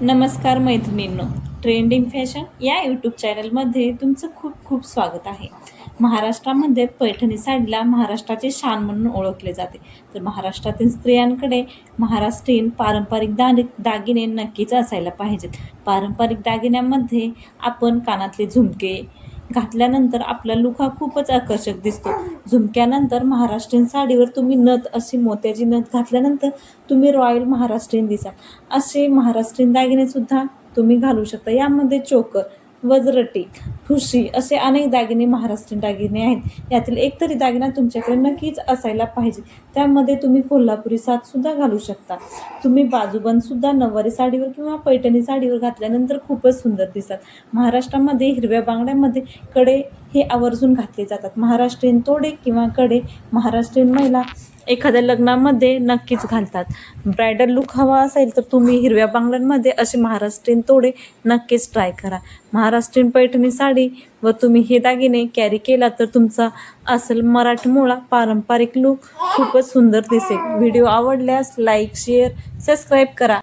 नमस्कार मैत्रिणींनो trending fashion या यूट्यूब चॅनलमध्ये तुमचं खूप खूप स्वागत आहे. महाराष्ट्रामध्ये पैठणी साडीला महाराष्ट्राची शान म्हणून ओळखले जाते. तर महाराष्ट्रातील स्त्रियांकडे महाराष्ट्रीयन पारंपरिक दानि दागिने नक्कीच असायला पाहिजेत. पारंपरिक दागिन्यांमध्ये आपण कानातले झुमके घातल्यानंतर आपला लुक हा खूपच आकर्षक दिसतो. झुमक्यानंतर महाराष्ट्रीयन साडीवर तुम्ही नथ अशी मोत्याची नथ घातल्यानंतर तुम्ही रॉयल महाराष्ट्रीयन दिसाल. असे महाराष्ट्रीयन दागिनेसुद्धा तुम्ही घालू शकता. यामध्ये चोकर वज्रटी ठुशी असे अनेक दागिने महाराष्ट्रीयन दागिने आहेत. यातील एक तरी दागिना तुमच्याकडे नक्कीच असायला पाहिजे. त्यामध्ये तुम्ही कोल्हापुरी साथसुद्धा घालू शकता. तुम्ही बाजूबंदसुद्धा नऊवारी साडीवर किंवा पैठणी साडीवर घातल्यानंतर खूपच सुंदर दिसतात. महाराष्ट्रामध्ये हिरव्या बांगड्यामध्ये कडे हे आवर्जून घातले जातात. महाराष्ट्रीयन तोडे किंवा कडे महाराष्ट्रीयन महिला एखाद्या लग्नामध्ये नक्कीच घालतात. ब्रायडल लुक हवा असेल तर तुम्ही हिरव्या बांगड्यांमध्ये असे महाराष्ट्रीयन तोडे नक्कीच ट्राय करा. महाराष्ट्रीयन पैठणी साडी व तुम्ही हे दागिने कॅरी केला तर तुमचा असेल मराठमोळा पारंपरिक लुक खूपच सुंदर दिसेल. व्हिडिओ आवडल्यास लाईक शेअर सबस्क्राईब करा.